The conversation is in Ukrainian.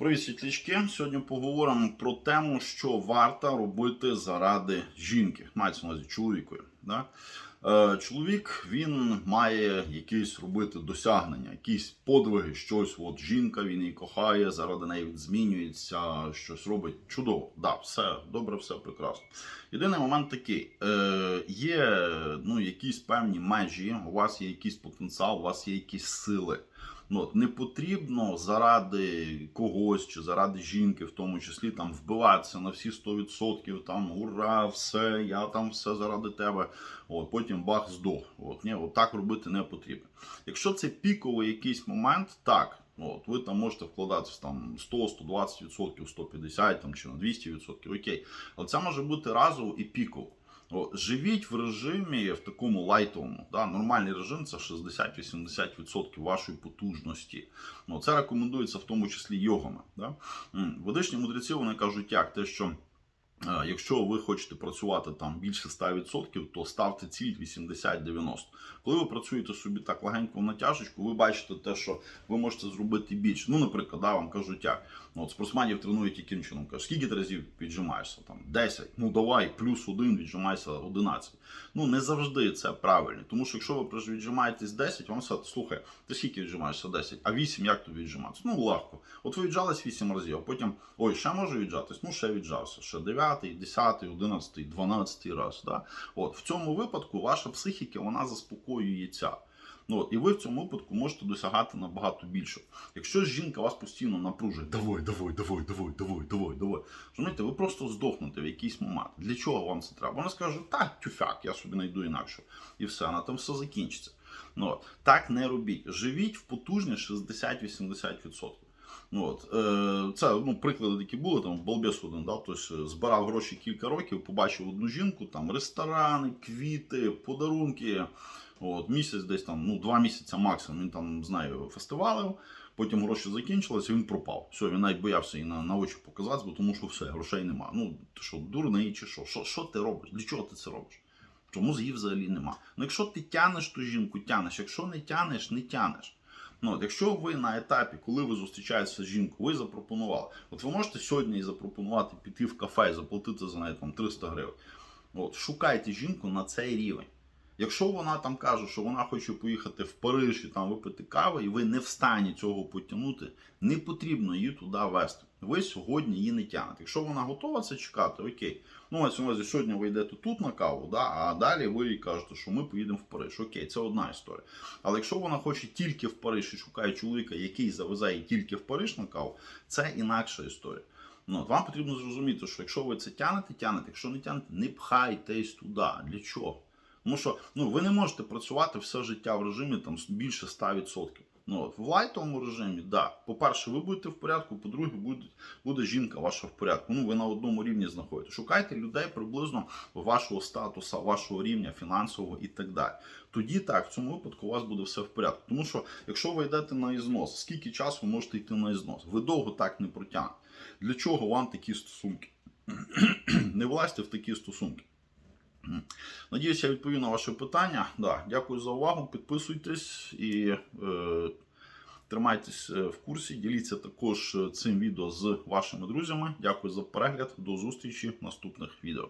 Привіт, світлячки. Сьогодні поговоримо про тему, що варто робити заради жінки. Мається на увазі чоловікою. Да? Е, чоловік він має якісь робити досягнення, якісь подвиги, щось. От жінка він її кохає, заради неї він змінюється, щось робить. Чудово, да, все добре, все прекрасно. Єдиний момент такий: е, є ну, якісь певні межі, у вас є якийсь потенціал, у вас є якісь сили. Ну, от, не потрібно заради когось чи заради жінки, в тому числі там вбиватися на всі 100%, там ура, все, я там все заради тебе. От, потім бах здох. От, ні, от так робити не потрібно. Якщо це піковий якийсь момент, так. От, ви там можете вкладатися там 100, 120%, 150 там, чи на 200%, окей. Але це може бути разово і піково. Живіть в режимі в такому лайтовому. Да? Нормальний режим це 60-80% вашої потужності. Ну, це рекомендується в тому числі йогами. Да? Ведичні мудреці вони кажуть, як те, що. Е, Якщо ви хочете працювати там більше 100%, то ставте ціль 80-90. Коли ви працюєте собі так легенько в натяжечку, ви бачите те, що ви можете зробити більше. Ну, наприклад, да, вам кажуть, як ну, от спортсменів тренують яким чином. Кажуть, скільки разів віджимаєшся? Там 10. Ну давай, плюс один віджимайся 11. Ну не завжди це правильно. Тому що якщо ви віджимаєтесь 10, вам сказати, слухай, ти скільки віджимаєшся 10, а 8 як тобі віджиматися? Ну легко. От ви віджались 8 разів, а потім ой, ще можу віджатись, ну ще віджався. Ще 9, 10, 11, 12 раз. Да? От в цьому випадку ваша психіка вона заспокоюється. Ну, і ви в цьому випадку можете досягати набагато більше. Якщо жінка вас постійно напружує, давай, давай, давай, давай, давай, давай, давай. Розумієте, ви просто здохнете в якийсь момент. Для чого вам це треба? Вона скаже, так, тюфяк, я собі знайду інакше. І все, на тому все закінчиться. Ну. Так не робіть. Живіть в потужні 60-80%. Ну, от, е, це ну, приклади такі були, там балбес один, да, тобто збирав гроші кілька років, побачив одну жінку, там ресторани, квіти, подарунки. От, місяць десь там, ну, два місяці максимум. Він там, знаю, фестивалив, потім гроші закінчилися, він пропав. Все, він навіть боявся і на, на очі показати, бо тому що все, грошей нема. Ну, ти що, дурний чи що? що? Що ти робиш? Для чого ти це робиш? Чому її взагалі нема? Ну, якщо ти тянеш ту жінку, тянеш. Якщо не тянеш, не тянеш. Ну, от, якщо ви на етапі, коли ви зустрічаєтеся з жінкою, ви запропонували. От ви можете сьогодні і запропонувати піти в кафе і заплатити за неї там 300 гривень. От, шукайте жінку на цей рівень. Якщо вона там каже, що вона хоче поїхати в Париж і там випити кави, і ви не в стані цього потягнути, не потрібно її туди вести. Ви сьогодні її не тягнете. Якщо вона готова це чекати, окей. Ну, цьому разі сьогодні ви йдете тут на каву, да, а далі ви їй кажете, що ми поїдемо в Париж. Окей, це одна історія. Але якщо вона хоче тільки в Париж і шукає чоловіка, який завезе її тільки в Париж на каву, це інакша історія. Ну, вам потрібно зрозуміти, що якщо ви це тянете, тянете, якщо не тянете, не пхайтесь туди. Для чого? Тому що ну, ви не можете працювати все життя в режимі там більше 100%. Ну, в лайтовому режимі, да. По-перше, ви будете в порядку, по-друге, буде, буде жінка ваша в порядку. Ну, ви на одному рівні знаходите. Шукайте людей приблизно вашого статусу, вашого рівня фінансового і так далі. Тоді так, в цьому випадку у вас буде все в порядку. Тому що, якщо ви йдете на ізнос, скільки часу ви можете йти на ізнос? Ви довго так не протягнете. Для чого вам такі стосунки? не влазьте в такі стосунки. Надіюсь, я відповів на ваше питання. Да, дякую за увагу. Підписуйтесь і е, тримайтесь е, в курсі. Діліться також е, цим відео з вашими друзями. Дякую за перегляд. До зустрічі в наступних відео.